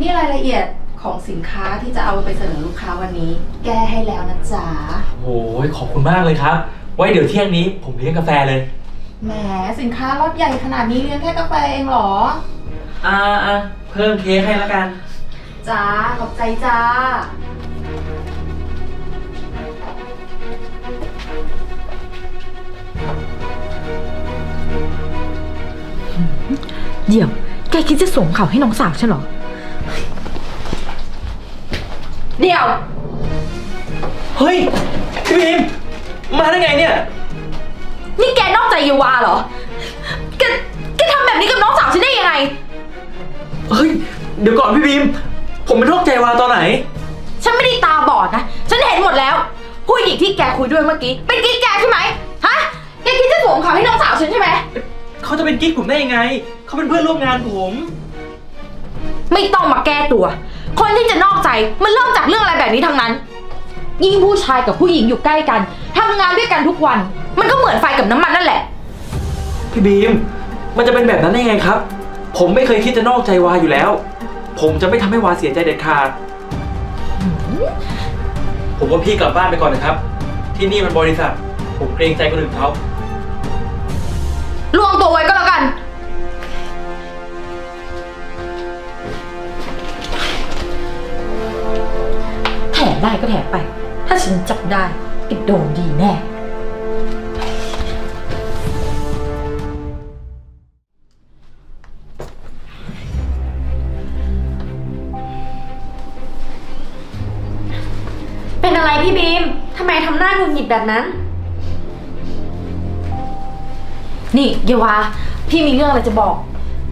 นี่รายละเอียดของสินค้าที่จะเอาไปเสนอลูกค้าวันนี้ แก้ให้แล้วนะจ๊ะโอ้ยขอบคุณมากเลยครับ ไว้เดี๋ยวเที่ยงนี้ผมเลี้ยงกาแฟเลย แหมสินค้ารถใหญ่ขนาดนี้เลี้ยงแค่กาแฟเองเหรอ อ่าอะเพิ่มเค้กให้แล้วกัน จ้าขอบใจจ้า เดี๋ยว แกคิดจะส่งข่าวให้น้องสาวฉันเหรอ เดี๋ยว เฮ้ย พี่บีมมาได้ไงเนี่ย นี่แกนอกใจเยวาเหรอ แก แกทำแบบนี้กับน้องสาวฉันได้ยังไง เฮ้ย เดี๋ยวก่อนพี่บีม ผมเป็นโรคใจวายตอนไหน ฉันไม่ได้ตาบอดนะ ฉันเห็นหมดแล้ว ผู้หญิงที่แกคุยด้วยเมื่อกี้ เป็นกิ๊กแกใช่ไหมฮะ แกคิดจะสวมเขาให้น้องสาวฉันใช่ไหม เขาจะเป็นกิ๊กผมได้ยังไง เขาเป็นเพื่อนร่วมงานผม ไม่ต้องมาแก้ตัว คนที่จะนอกใจมันเริ่มจากเรื่องอะไรแบบนี้ทั้งนั้น ยิ่งผู้ชายกับผู้หญิงอยู่ใกล้กันทำงานด้วยกันทุกวัน มันก็เหมือนไฟกับน้ำมันนั่นแหละ พี่บีม มันจะเป็นแบบนั้นได้ไงครับ ผมไม่เคยคิดจะนอกใจวาอยู่แล้ว ผมจะไม่ทำให้วาเสียใจเด็ดขาด ผมว่าพี่กลับบ้านไปก่อนนะครับ ที่นี่มันบริษัท ผมเกรงใจคนอื่นเขา แถมได้ก็แถมไป ถ้าฉันจับได้ก็โดนดีแน่ เป็นอะไรพี่บีม ทำไมทำหน้าหงุดหงิดแบบนั้น นี่เยาวา พี่มีเรื่องอะไรจะบอก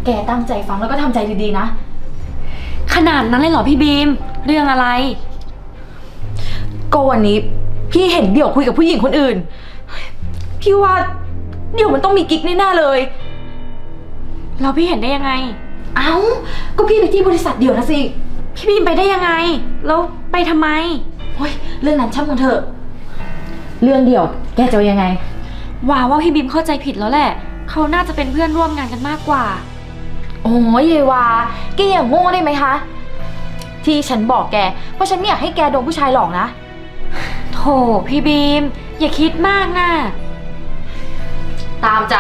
แกตั้งใจฟังแล้วก็ทำใจดีๆนะ ขนาดนั้นเลยเหรอพี่บีม เรื่องอะไร ก็วันนี้พี่เห็นเดี่ยวคุยกับผู้หญิงคนอื่น พี่ว่าเดี่ยวมันต้องมีกิ๊กแน่ๆเลย เราพี่เห็นได้ยังไง เอ้า ก็พี่ไปที่บริษัทเดี่ยวนะสิ พี่บีมไปได้ยังไง แล้วไปทำไมโอ้ยเรื่องนั้นช่างมันเถอะ เรื่องเดี่ยว แกจะเอายังไง ว่าว่าพี่บีมเข้าใจผิดแล้วแหละ เขาน่าจะเป็นเพื่อนร่วมงานกันมากกว่า โอ้ยเยวาแกอย่างโง่ได้ไหมคะ ที่ฉันบอกแก เพราะฉันไม่อยากให้แกโดนผู้ชายหลอกนะ โถพี่บีม อย่าคิดมากนะตามใจ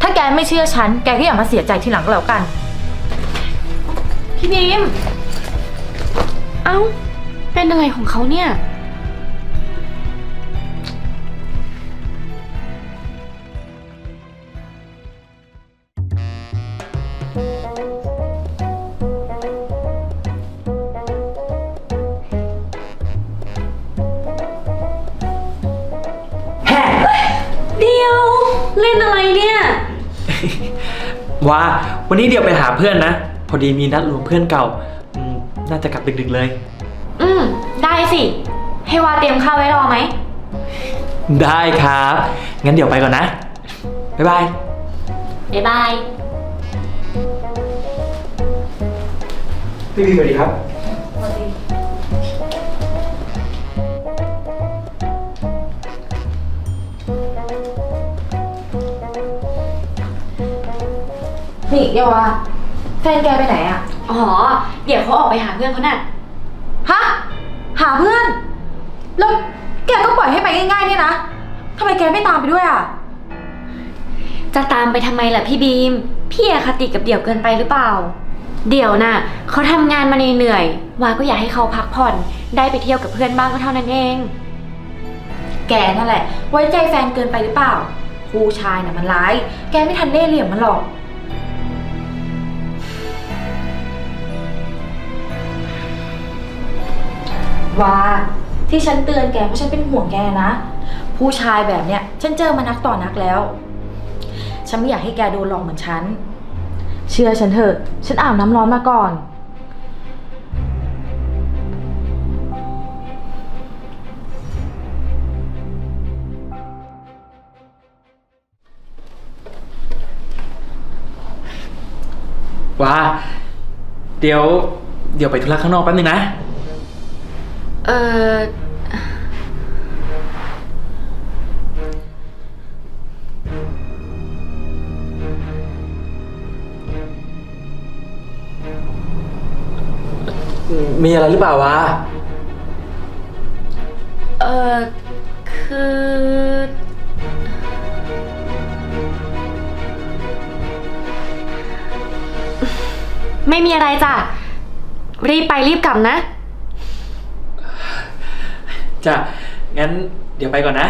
ถ้าแกไม่เชื่อฉัน แกก็อย่ามาเสียใจทีหลังก็แล้วกัน พี่บีม เอ้า เป็นอะไรของเขาเนี่ย เล่นอะไรเนี่ยว่าวันนี้เดี๋ยวไปหาเพื่อนนะ พอดีมีนัดรวมเพื่อนเก่าอืมน่าจะกลับดึกๆเลย อืม ได้สิ ให้วาเตรียมข้าวไว้รอไหม ได้ครับ งั้นเดี๋ยวไปก่อนนะ บ๊ายบาย บ๊ายบาย พี่บีสวัสดีครับ นี่เยาวาแฟนแกไปไหนอะอ๋อ เดี๋ยวเขาออกไปหาเพื่อนเขาน่ะ ฮะ หาเพื่อน แล้วแกก็ปล่อยให้ไปง่ายๆเนี่ยนะทำไมแกไม่ตามไปด้วยอะจะตามไปทำไมล่ะพี่บีม พี่อคติกับเดี่ยวเกินไปหรือเปล่า เดี่ยวน่ะเขาทำงานมาเหนื่อยๆวาก็อยากให้เขาพักผ่อน ได้ไปเที่ยวกับเพื่อนบ้างก็เท่านั้นเอง แกนั่นแหละ ไว้ใจแฟนเกินไปหรือเปล่า ผู้ชายน่ะมันร้าย แกไม่ทันเล่ห์เหลี่ยมมันหรอก ว่าที่ฉันเตือนแกเพราะฉันเป็นห่วงแกนะ ผู้ชายแบบเนี้ยฉันเจอมานักต่อนักแล้ว ฉันไม่อยากให้แกโดนหลอกเหมือนฉัน เชื่อฉันเถอะ ฉันอาบน้ำร้อนมาก่อนว่าเดี๋ยว เดี๋ยวไปธุระข้างนอกแป๊บนึงนะ เออมีอะไรหรือเปล่าวะ เออคือ ไม่มีอะไรจ้ะ รีบไปรีบกลับนะ จ้ะ งั้นเดี๋ยวไปก่อนนะ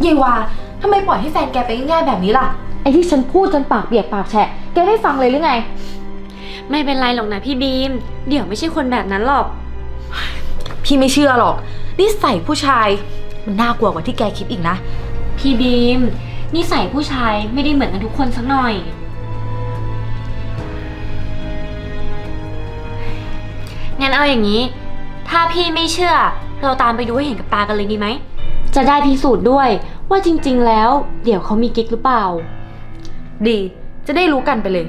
เยวาทำไมปล่อยให้แฟนแกไปง่ายๆแบบนี้ล่ะ ไอ้ที่ฉันพูดจนปากเปียกปากแฉะ แกไม่ฟังเลยหรือไง ไม่เป็นไรหรอกนะพี่บีม เดี๋ยวไม่ใช่คนแบบนั้นหรอก พี่ไม่เชื่อหรอก นิสัยผู้ชาย มันน่ากลัวกว่าที่แกคิดอีกนะ พี่บีมนิสัยผู้ชายไม่ได้เหมือนกันทุกคนสักหน่อย งั้นเอาอย่างนี้ ถ้าพี่ไม่เชื่อ เราตามไปดูให้เห็นกับตากันเลยดีไหม จะได้พิสูจน์ด้วยว่าจริง ๆ แล้ว เดี๋ยวเขามีกิ๊กหรือเปล่า ดี จะได้รู้กันไปเลย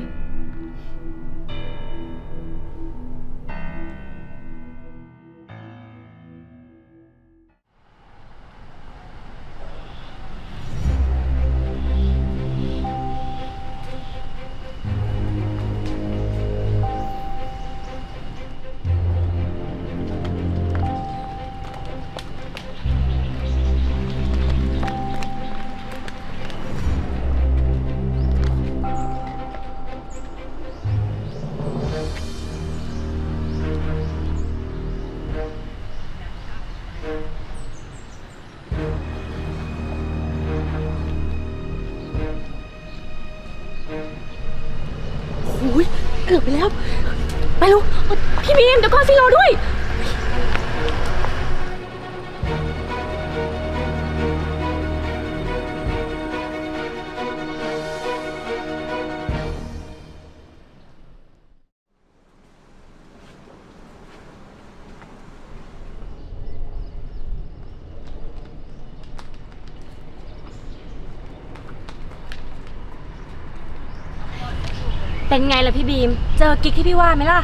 เป็นไงล่ะพี่บีม เจอกิ๊กที่พี่ว่าไหมล่ะ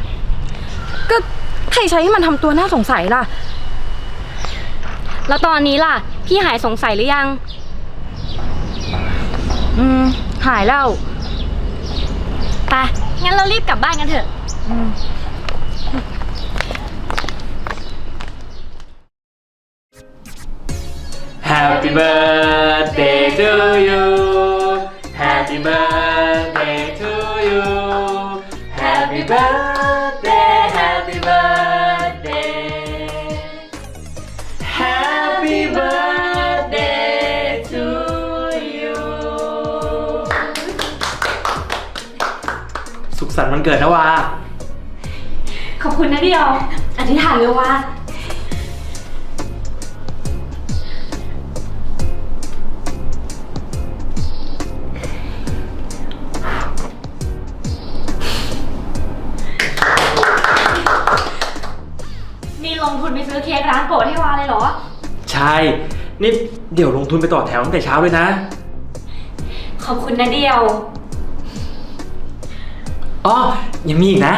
ก็ใครใช้ให้มันทำตัวน่าสงสัยล่ะ แล้วตอนนี้ล่ะ พี่หายสงสัยหรือยัง อืม หายแล้ว ไป งั้นเรารีบกลับบ้านกันเถอะ Happy birthday สุขสันต์วันเกิดนะวาขอบคุณนะเดียว อธิษฐานเลยว่านี่ลงทุนไปซื้อเค้กร้านโปรดให้วาเลยเหรอ ใช่ นี่เดี๋ยวลงทุนไปต่อแถวตั้งแต่เช้าเลยนะ ขอบคุณนะเดียว อ๋อ ยังมีอีกนะ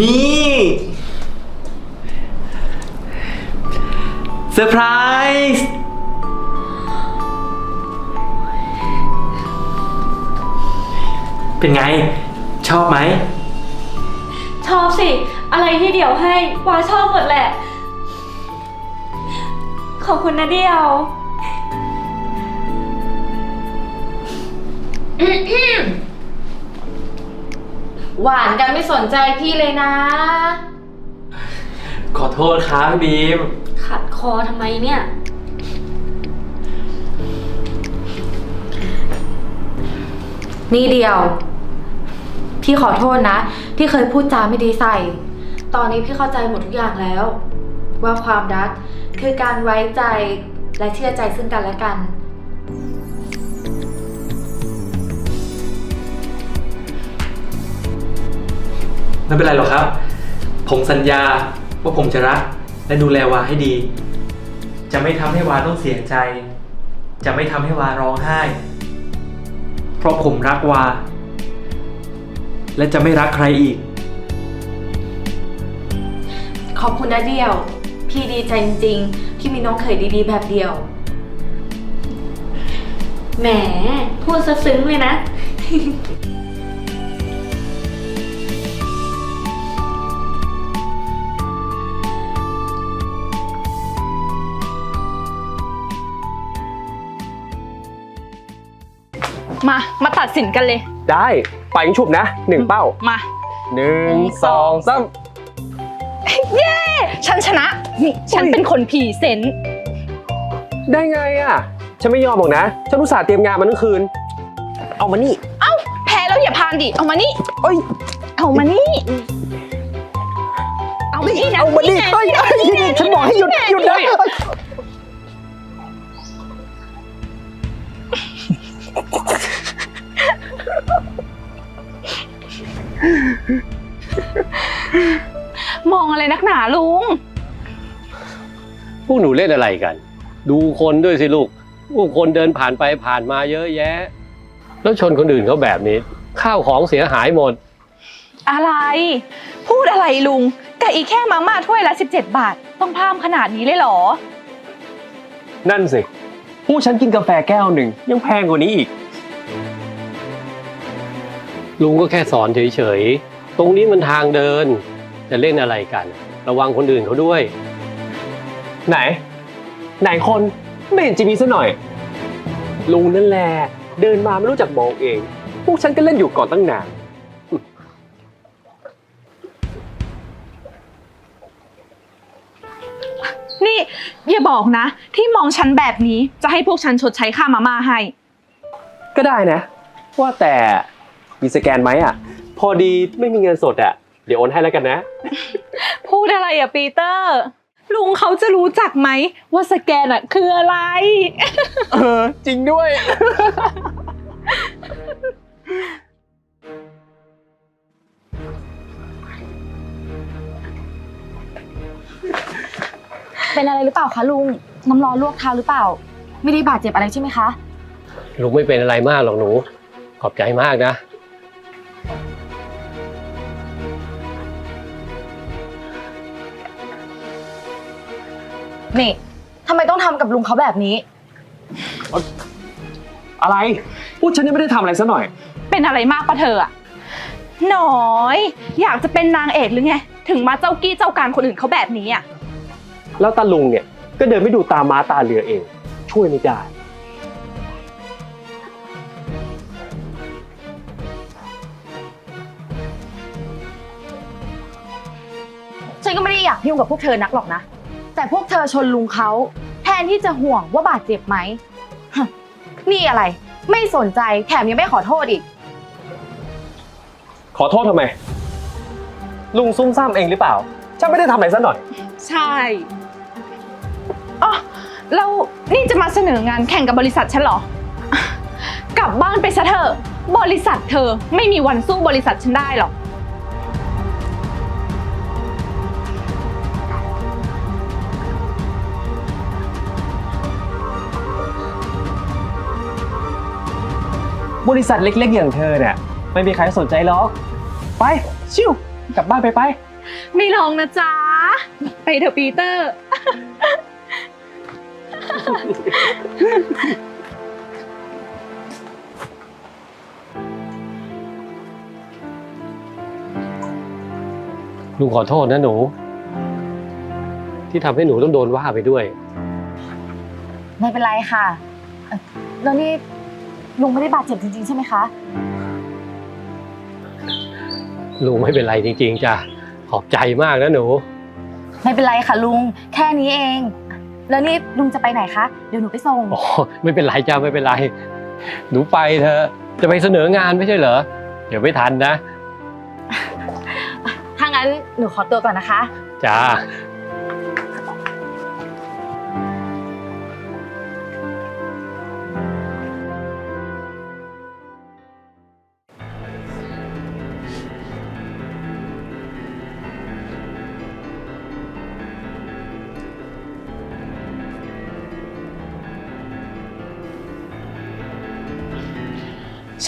นี่ เซอร์ไพรส์ เป็นไง ชอบไหม ชอบสิ อะไรที่เดี่ยวให้วาชอบหมดแหละ ขอบคุณนะเดียว หวานกันไม่สนใจพี่เลยนะ ขอโทษครับพี่บีม ขัดคอทำไมเนี่ย นี่เดียว พี่ขอโทษนะ ที่เคยพูดจาไม่ดีใส่ ตอนนี้พี่เข้าใจหมดทุกอย่างแล้ว ว่าความรักคือการไว้ใจและเชื่อใจซึ่งกันและกัน ไม่เป็นไรหรอกครับ ผมสัญญาว่าผมจะรัก และดูแลวาให้ดี จะไม่ทำให้วาต้องเสียใจ จะไม่ทำให้วาร้องไห้ เพราะผมรักวา และจะไม่รักใครอีก ขอบคุณนะเดียว พี่ดีใจจริงๆ ที่มีน้องเขยดีๆ แบบเดียว แหม พูดซะซึ้งเลยนะ มา มาตัดสินกันเลย ได้ไปยิงฉุบนะหนึ่งเป้ามา หนึ่งสองสามเย้ฉันชนะนี่ฉันเป็นคนพรีเซนต์ได้ไงอะ ฉันไม่ยอมหรอกนะ ฉันอุตส่าห์เตรียมงานมาทั้งคืน เอามานี่ เอ้าแพ้แล้วอย่าพานดิเอามานี่เอ้ย เอามานี่ เอามานี่นะเอามานี่ไงเอ้ยเอ้ยไงฉันบอกให้หยุดหยุดนะม กหนูเล่นอะไรกัน ดูคนด้วยสิลูกผู้คนเดินผ่านไปผ่านมาเยอะแยะ แล้วชนคนอื่นเขาแบบนี้ ข้าวของเสียหายหมด อะไร พูดอะไรลุงกับอีกแค่มาม่าถ้วยละ 17 บาท ต้องพามขนาดนี้เลยเหรอ นั่นสิพวกฉันกินกาแฟแก้วหนึ่ง ยังแพงกว่านี้อีก ลุงก็แค่สอนเฉยๆ ตรงนี้มันทางเดิน จะเล่นอะไรกัน ระวังคนอื่นเขาด้วย ไหน ไหนคนไม่เห็นจะมีซะหน่อย ลุงนั่นแหละเดินมาไม่รู้จักมองเอง พวกฉันก็เล่นอยู่ก่อนตั้งนานนี่ อย่าบอกนะ ที่มองฉันแบบนี้จะให้พวกฉันชดใช้ค่ามาม่าให้ ก็ได้นะ ว่าแต่มีสแกนไหมอะ พอดีไม่มีเงินสดอะ เดี๋ยวโอนให้แล้วกันนะ พูดอะไรอะปีเตอร์ ลุงเขาจะรู้จักไหมว่าสแกนอะคืออะไร เออ จริงด้วย เป็นอะไรหรือเปล่าคะลุง น้ำร้อนลวกเท้าหรือเปล่า ไม่ได้บาดเจ็บอะไรใช่ไหมคะ ลุงไม่เป็นอะไรมากหรอกหนู ขอบใจมากนะ นี่ทำไมต้องทำกับลุงเขาแบบนี้ อะไร พูดฉันยังไม่ได้ทำอะไรซะหน่อย เป็นอะไรมากปะเธออะหน้อย อยากจะเป็นนางเอกหรือไง ถึงมาเจ้ากี้เจ้าการคนอื่นเขาแบบนี้อะแล้วตาลุงเนี่ย ก็เดินไม่ดูตาม้าตาเรือเอง ช่วยไม่ได้ ฉันก็ไม่ได้อยากยุ่งกับพวกเธอนักหรอกนะ แต่พวกเธอชนลุงเขาแทนที่จะห่วงว่าบาดเจ็บไหมฮะนี่อะไร ไม่สนใจแถมยังไม่ขอโทษอีก ขอโทษทำไม ลุงซุ่มซ่ามเองหรือเปล่า ฉันไม่ได้ทำอะไรซะหน่อย ใช่อ๋อแล้วนี่จะมาเสนองานแข่งกับบริษัทฉันเหรอ กลับบ้านไปซะเถอะ บริษัทเธอไม่มีวันสู้บริษัทฉันได้หรอก บริษัทเล็ก ๆ อย่างเธอเนี่ยไม่มีใครสนใจหรอก ไป ชิวกลับบ้านไปไป ไม่ลองนะจ๊ะ ไปเถอะปีเตอร์ ลุงขอโทษนะหนู ที่ทำให้หนูต้องโดนว่าไปด้วย ไม่เป็นไรค่ะเอ่อแล้วนี่ ลุงไม่ได้บาดเจ็บจริงๆใช่ไหมคะ ลุงไม่เป็นไรจริงๆจ้ะขอบใจมากนะหนู ไม่เป็นไรค่ะลุง แค่นี้เอง แล้วนี่ลุงจะไปไหนคะ เดี๋ยวหนูไปส่ง อ๋อไม่เป็นไรจ้าไม่เป็นไร หนูไปเถอะจะไปเสนองานไม่ใช่เหรอ เดี๋ยวไม่ทันนะ ถ้างั้นหนูขอตัวก่อนนะคะ จ้า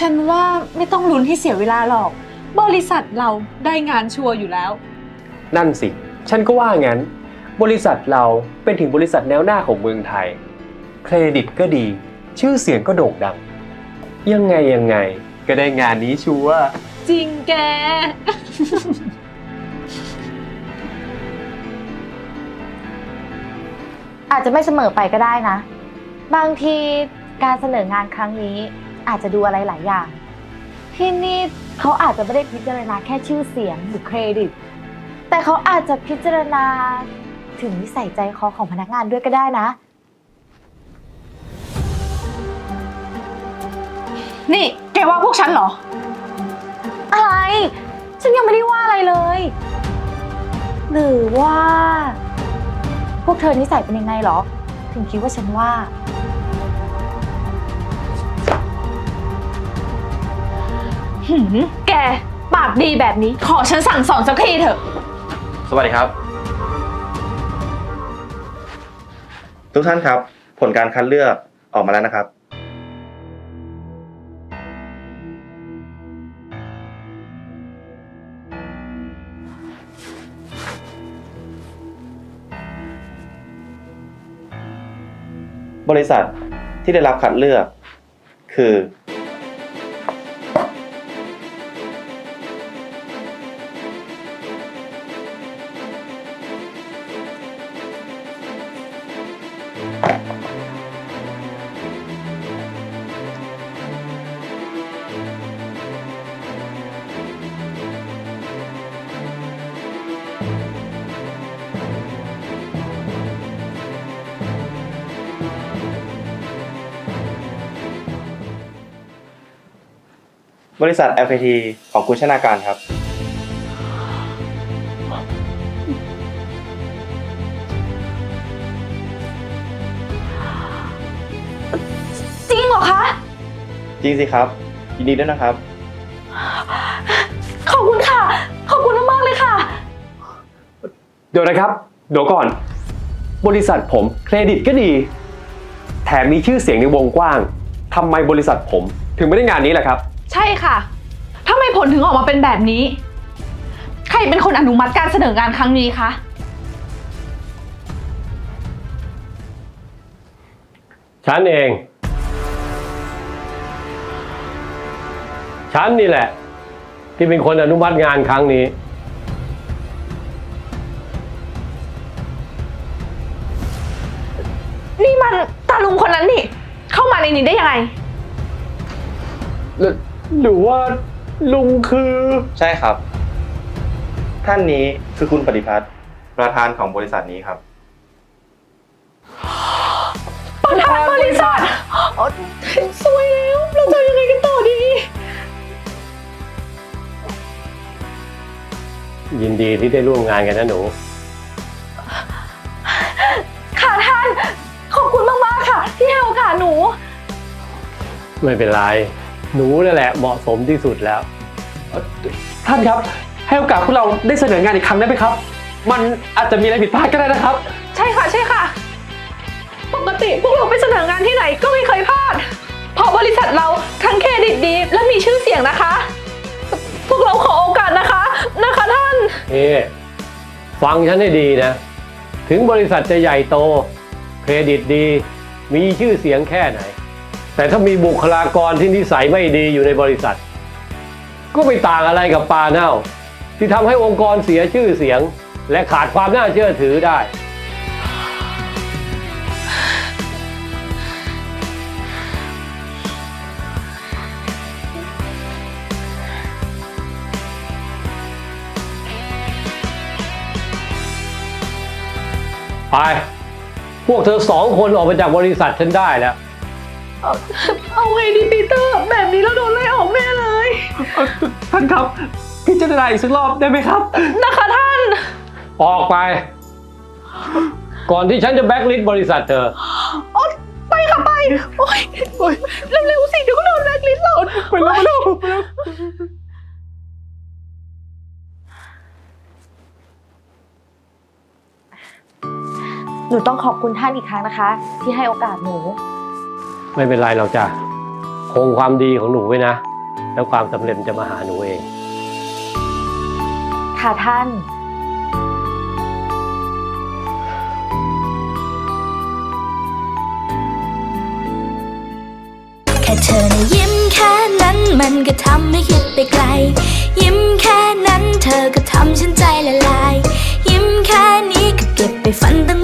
ฉันว่าไม่ต้องลุ้นให้เสียเวลาหรอก บริษัทเราได้งานชัวร์อยู่แล้ว นั่นสิ ฉันก็ว่างั้น บริษัทเราเป็นถึงบริษัทแนวหน้าของเมืองไทย เครดิตก็ดี ชื่อเสียงก็โด่งดัง ยังไงยังไง ก็ได้งานนี้ชัวร์ จริงแก อาจจะไม่เสมอไปก็ได้นะ บางทีการเสนองานครั้งนี้ อาจจะดูอะไรหลายอย่าง ที่นี่เขาอาจจะไม่ได้พิจารณาแค่ชื่อเสียงหรือเครดิต แต่เขาอาจจะพิจารณาถึงนิสัยใจคอของพนักงานด้วยก็ได้นะ นี่แกว่าพวกฉันเหรอ อะไร ฉันยังไม่ได้ว่าอะไรเลย หรือว่า พวกเธอนิสัยเป็นยังไงเหรอ ถึงคิดว่าฉันว่า หืมแก ปากดีแบบนี้ ขอฉันสั่งสอนสักทีเถอะ สวัสดีครับ ทุกท่านครับ ผลการคัดเลือกออกมาแล้วนะครับ บริษัทที่ได้รับคัดเลือกคือ บริษัท FPT ของคุณชนาการครับ จริงเหรอคะ จริงสิครับ ยินดีด้วยนะครับ ขอบคุณค่ะ ขอบคุณมากๆเลยค่ะ เดี๋ยวนะครับ เดี๋ยวก่อน บริษัทผมเครดิตก็ดี แถมมีชื่อเสียงในวงกว้างทำไมบริษัทผมถึงไม่ได้งานนี้ล่ะครับ ใช่ค่ะทำไมผลถึงออกมาเป็นแบบนี้ ใครเป็นคนอนุมัติการเสนองานครั้งนี้คะ ฉันเอง ฉันนี่แหละ ที่เป็นคนอนุมัติงานครั้งนี้ นี่มันตาลุงคนนั้นนี่ เข้ามาในนี้ได้ยังไงหรือ หรือว่าลุงคือ ใช่ครับ ท่านนี้คือคุณปฏิพัฒน์ประธานของบริษัทนี้ครับ ประธานบริษัทสวยแล้ว เราจะยังไงกันต่อดี ยินดีที่ได้ร่วมงานกันนะหนู ค่ะท่าน ขอบคุณมาก ๆ ค่ะ ที่ให้โอกาสหนู ไม่เป็นไร หนูนั่นแหละเหมาะสมที่สุดแล้วท่านครับ ให้โอกาสพวกเราได้เสนองานอีกครั้งได้ไหมครับ มันอาจจะมีอะไรผิดพลาดก็ได้นะครับ ใช่ค่ะใช่ค่ะ ปกติพวกเราไปเสนองานที่ไหนก็ไม่เคยพลาด เพราะบริษัทเราทั้งเครดิตดีและมีชื่อเสียงนะคะ พวกเราขอโอกาสนะคะนะคะท่านนี่ฟังฉันให้ดีนะ ถึงบริษัทจะใหญ่โต เครดิตดี มีชื่อเสียงแค่ไหน แต่ถ้ามีบุคลากรที่นิสัยไม่ดีอยู่ในบริษัท ก็ไม่ต่างอะไรกับปลาเน่า ที่ทำให้องค์กรเสียชื่อเสียง และขาดความน่าเชื่อถือได้ ไป พวกเธอสองคนออกไปจากบริษัทฉันได้แล้ว เอาไงดีปีเตอร์ แบบนี้เราโดนไล่ออกแน่เลย ท่านครับ พิจารณาอีกสักรอบได้ไหมครับ นะคะท่าน ออกไป ก่อนที่ฉันจะแบ็กลิสต์บริษัทเธอ โอ๊ยไปค่ะไป โอ๊ยโอ๊ยเร็วๆสิเดี๋ยวก็โดนแบล็คลิสต์หรอกไปแล้วไปแล้วไปแล้วหนูต้องขอบคุณท่านอีกครั้งนะคะ ที่ให้โอกาสหนู ไม่เป็นไรหรอกจ้ะคงความดีของหนูไว้นะ แล้วความสำเร็จจะมาหาหนูเอง ค่ะท่าน แค่เธอในยิ้มแค่นั้นมันก็ทำให้คิดไปไกล ยิ้มแค่นั้นเธอก็ทำฉันใจละลาย ยิ้มแค่นี้ก็เก็บไปฝันตั้ง